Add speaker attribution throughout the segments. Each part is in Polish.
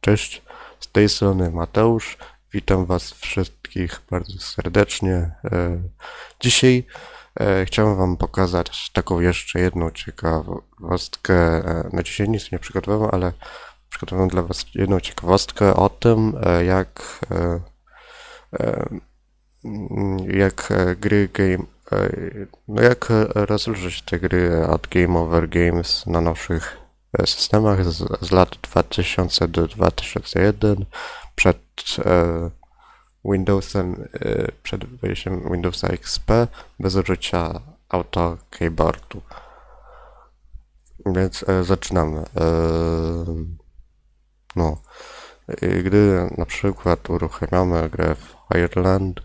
Speaker 1: Cześć, z tej strony Mateusz. Witam Was wszystkich bardzo serdecznie. E, Dzisiaj e, chciałem Wam pokazać taką jeszcze jedną ciekawostkę. E, Na dzisiaj nic nie przygotowałem, ale przygotowałem dla Was jedną ciekawostkę o tym, jak, jak gry game, no jak rozróżnić te gry od Game Over Games na nowszych e, systemach z, z lat 2000 do 2001 przed e, Windowsem, e, przed wejściem Windowsa XP bez użycia auto keyboardu. Więc e, zaczynamy. E, no, E, gdy na przykład uruchamiamy grę w Ireland,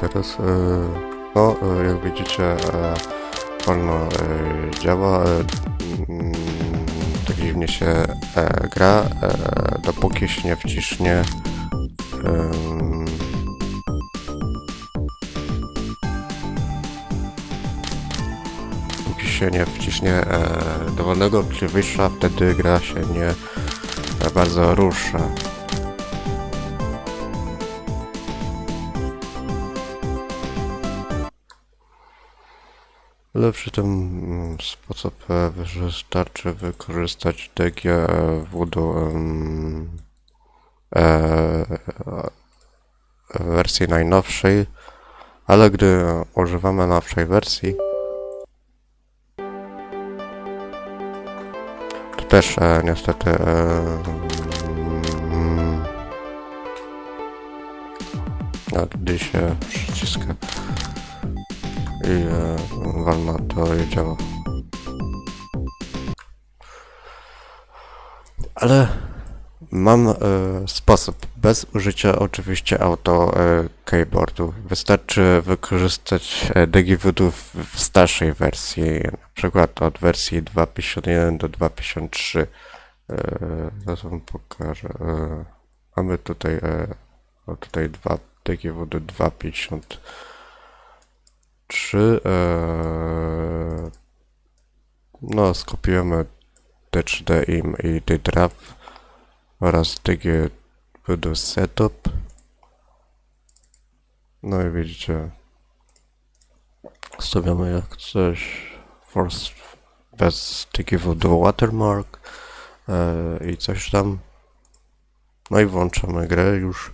Speaker 1: Teraz, e, no, e, jak widzicie, wolno e, działa, mm, tak dziwnie się gra, dopóki się nie wciśnie się nie wciśnie e, dowolnego klawisza, wtedy gra się nie bardzo rusza. Lepszy ten mm, sposób e, wystarczy wykorzystać DG Voodoo em, e, w wersji najnowszej, ale gdy używamy nowszej wersji, to też e, niestety e, mm, gdy się przyciska i e, wolno to nie działa. Ale mam e, sposób, bez użycia oczywiście auto e, keyboardu. Wystarczy wykorzystać e, DigiVoodoo w, w starszej wersji, na przykład od wersji 2.51 do 2.53. E, zaraz wam pokażę. E, mamy tutaj, e, o, tutaj dwa DigiVoodoo 2.50 3 e, no skopiujemy D3D im i DDRAP oraz DG Voodoo Setup. No i widzicie stawiamy jak coś force bez DG Voodoo Watermark e, i coś tam. No i włączamy grę już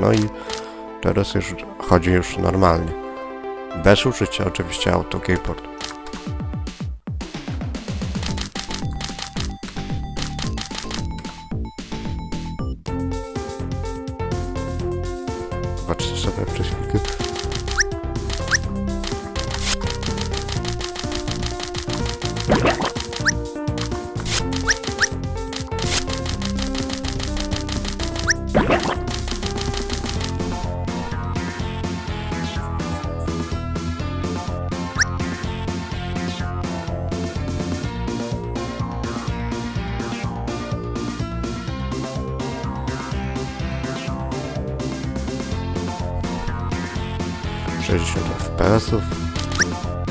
Speaker 1: No i teraz już chodzi już normalnie. Bez użycia oczywiście auto keyboard. Chwilkę. sześćdziesiąt FPS-ów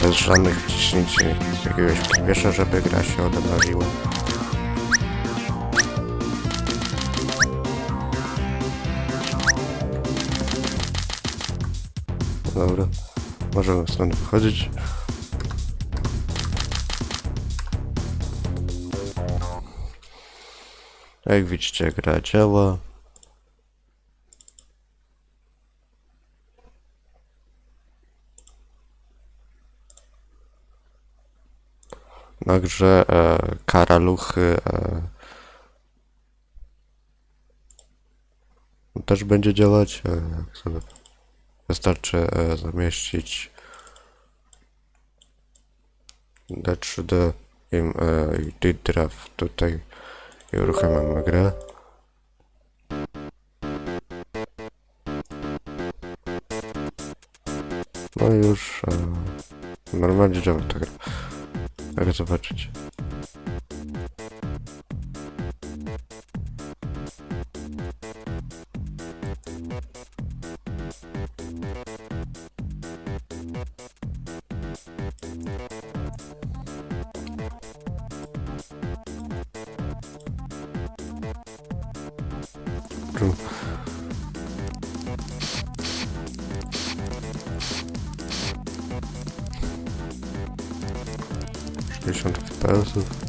Speaker 1: bez żadnych wciśnięć jakiegoś klawisza, żeby gra się odnowiła. Dobra, możemy stąd wychodzić. Jak widzicie, gra działa. Także e, karaluchy e, też będzie działać. E, wystarczy e, zamieścić D3D im e, DDRAW tutaj I uruchamiamy grę. No już e, normalnie działa ta gra. Jak zobaczyć. Czym- 300,000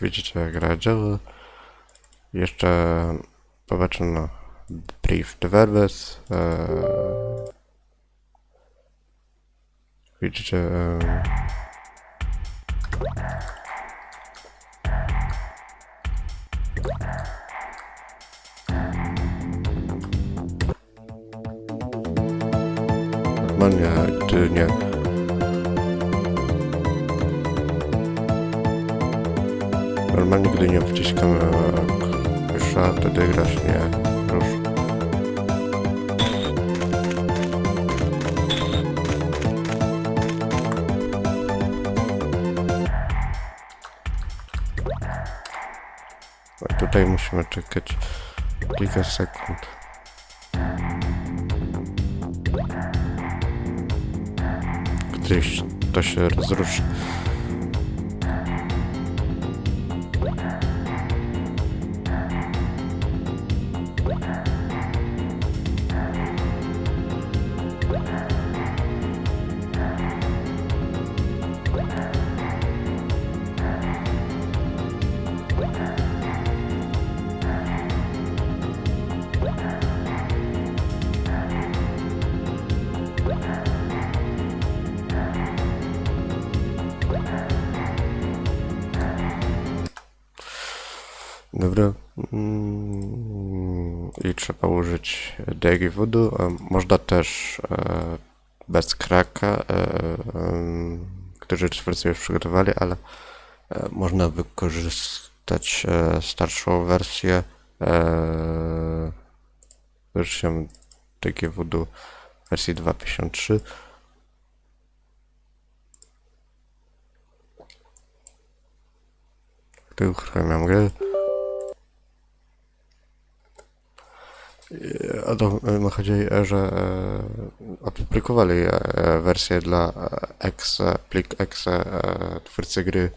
Speaker 1: Widzicie jak gra. Jeszcze popatrzę na Brief Developers. Eee, widzicie eee, normalnie, gdy nie normalnie gdy nie wciskamy klusza, wtedy gra się ruszy. A tutaj musimy czekać kilka sekund. Gdyś to się rozruszy. Trzeba użyć a Można też e, bez kraka, e, em, którzy twórcy przygotowali, ale e, można wykorzystać e, starszą wersję e, Dagi Voodoo wersji 2.53. Gdy uruchamiam grę, A to e, chodzi, e, że e, opublikowali e, wersję dla e, exe, plik e, twórcy gry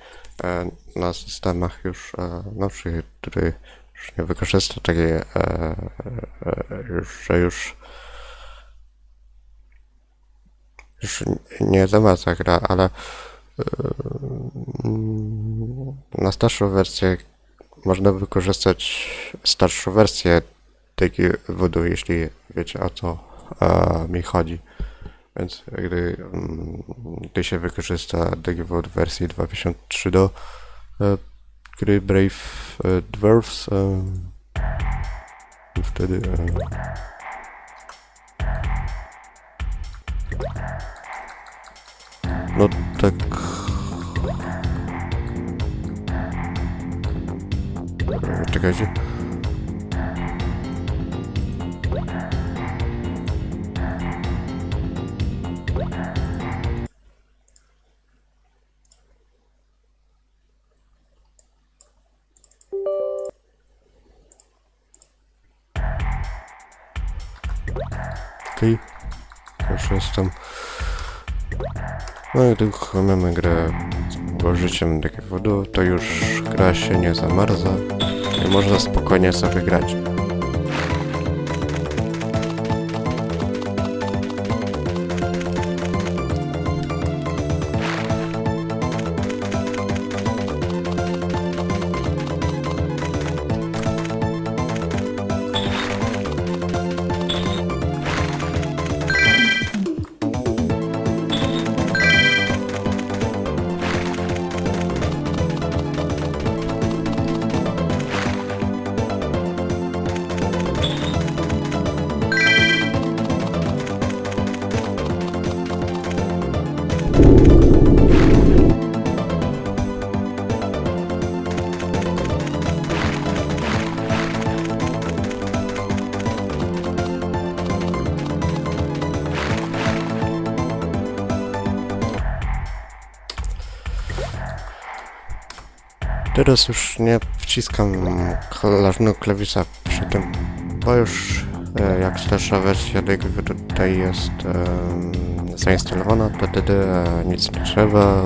Speaker 1: e, na systemach już e, nowszych, który już nie wykorzysta takiej, e, e, że już już nie zamraca gra, ale e, mm, na starszą wersję można wykorzystać starszą wersję taki wodu, jeśli wiecie o co e, mi chodzi. Więc gdy, mm, gdy się wykorzysta w wersji 2.53 do e, gry Brave e, Dwarfs, e, wtedy e, no tak czekajcie Okej. Już jestem. No i uruchamiamy grę użyciem takiego wodu, to już gra się nie zamarza i można spokojnie sobie grać. Teraz już nie wciskam kolarnego klawisza przy tym, bo już e, jak starsza wersja tego tutaj jest e, zainstalowana, to wtedy e, nic nie trzeba,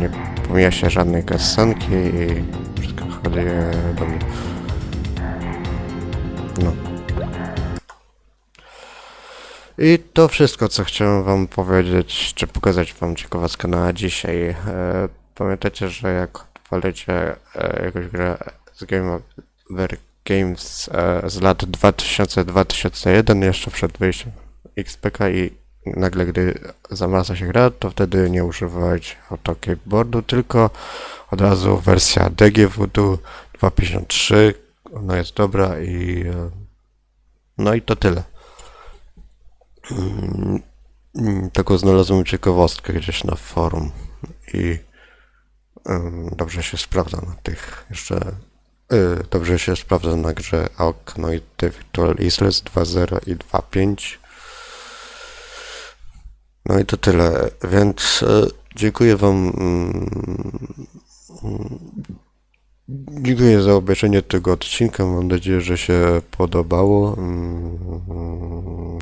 Speaker 1: nie pomija się żadnej kasenki i wszystko chodzi do mnie. No. I to wszystko, co chciałem wam powiedzieć, czy pokazać wam ciekawostkę na dzisiaj. E, pamiętacie, że jak odpalicie e, jakąś grę z Game Over Games e, z lat 2000-2001, jeszcze przed wyjściem XPK i nagle gdy zamarza się gra, to wtedy nie używać auto keyboardu, tylko od razu wersja DGW 2.53, ona jest dobra i e, no i to tyle. Mm, mm, Taką znalazłem ciekawostkę gdzieś na forum i dobrze się sprawdza na tych jeszcze y, dobrze się sprawdza na grze no i The Virtual Isles 2.0 i 2.5 no i to tyle, więc e, dziękuję wam mm, mm, Dziękuję za obejrzenie tego odcinka. Mam nadzieję, że się podobało.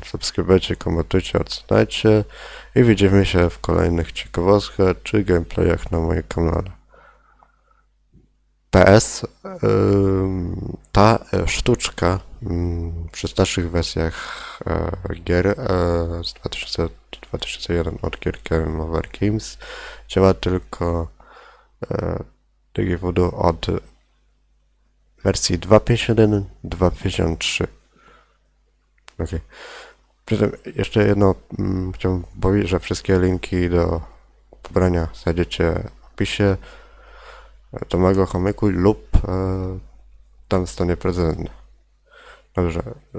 Speaker 1: Subskrybujcie, komentujcie, oceniajcie i widzimy się w kolejnych ciekawostkach czy gameplayach na moim kanale. PS, ta e, sztuczka przy starszych wersjach e, gier e, z 2000, 2001 od gier Game Over Games działa tylko e, DGWD od wersji 2.51, 2.53. Ok. Przy tym jeszcze jedno mm, chciałbym powiedzieć, że wszystkie linki do pobrania znajdziecie w opisie do mojego chomyku lub e, tam w stronie prezydenta. Dobrze. E,